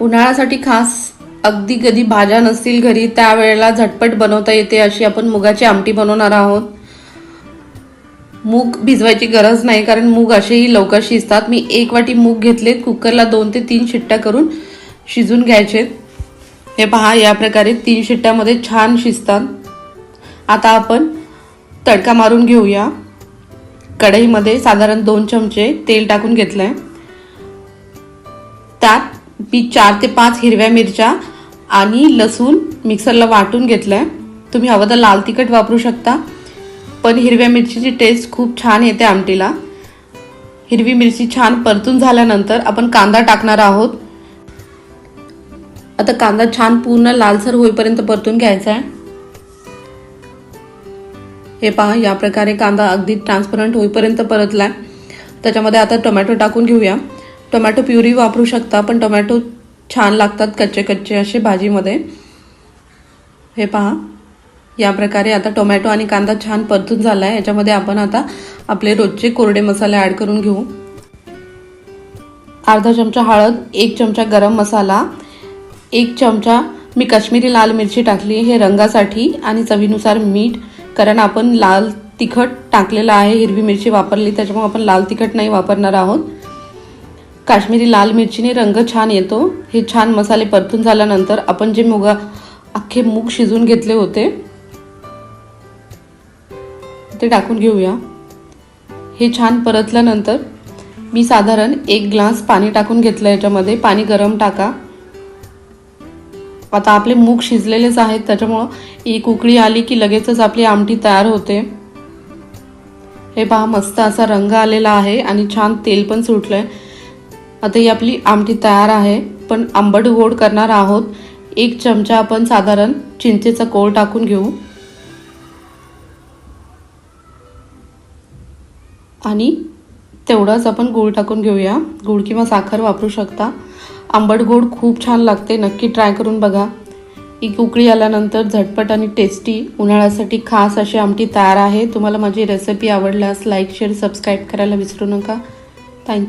उन्हाळ्यासाठी खास अगदी कधी भाज्या नसतील घरी त्यावेळेला झटपट बनवता येते अशी आपण मुगाची आमटी बनवणार आहोत. मूग भिजवायची गरज नाही कारण मूग असेही लवकर शिजतात. मी एक वाटी मूग घेतलेत कुकरला दोन ते तीन शिट्ट्या करून शिजून घ्यायचे हे पहा या प्रकारे तीन शिट्ट्यामध्ये छान शिजतात. आता आपण तडका मारून घेऊया. कढईमध्ये साधारण दोन चमचे तेल टाकून घेतलं आहे त्यात मी चार ते पाच हिरव्या मिरच्या आणि लसूण मिक्सरला वाटून घेतलं आहे तुम्ही हवं तर लाल तिखट वापरू शकता. पण हिरव्या मिरचीची टेस्ट खूप छान येते आमटीला. हिरवी मिरची छान परतून झाल्यानंतर आपण कांदा टाकणार आहोत. आता कांदा छान पूर्ण लालसर होईपर्यंत परतून घ्यायचा आहे. हे पहा या प्रकारे कांदा अगदी ट्रान्सपरंट होईपर्यंत परतला आहे त्याच्यामध्ये आता टोमॅटो टाकून घेऊया. टोमॅटो प्युरी वापरू शकता पण टोमॅटो छान लागतात कच्चे कच्चे असे भाजीमध्ये. हे पहा. या प्रकारे आता टोमॅटो आणि कांदा छान परतून झाला आहे याच्यामध्ये आपण आता आपले रोजचे कोरडे मसाले ॲड करून घेऊ. अर्धा चमचा हळद एक चमचा गरम मसाला एक चमचा मी काश्मीरी लाल मिरची टाकली हे रंगासाठी आणि चवीनुसार मीठ कारण आपण लाल तिखट टाकलेलं आहे हिरवी मिरची वापरली त्याच्यामुळे आपण लाल तिखट नाही वापरणार आहोत. काश्मीरी लाल मिरचीने रंग छान येतो. हे छान मसाले परतून झाल्यानंतर आपण जे मुगा अख्खे मूग शिजून घेतले होते ते टाकून घेऊया. हे छान परतल्यानंतर मी साधारण एक ग्लास पाणी टाकून घेतलं याच्यामध्ये. पाणी गरम टाका. आता आपले मूग शिजलेलेच आहेत त्याच्यामुळं एक उकळी आली की लगेचच आपली आमटी तयार होते. हे पहा मस्त असा रंग आलेला आहे आणि छान तेल पण सुटलं आहे आता ही आपली आमटी तयार आहे पण आंबट गोड करणार आहोत. एक चमचा आपण साधारण चिंचेचा कोळ टाकून घेऊ. आणि तेवढाच आपण गूळ टाकून घेऊया. गूळ किंवा साखर वापरू शकता. आंबट गोड खूप छान लागते नक्की ट्राय करून बघा. एक उकळी आल्यानंतर झटपट आणि टेस्टी उन्हाळ्यासाठी खास अशी आमटी तयार आहे. तुम्हाला माझी रेसिपी आवडल्यास लाईक शेअर सबस्क्राईब करायला विसरू नका. थँक्यू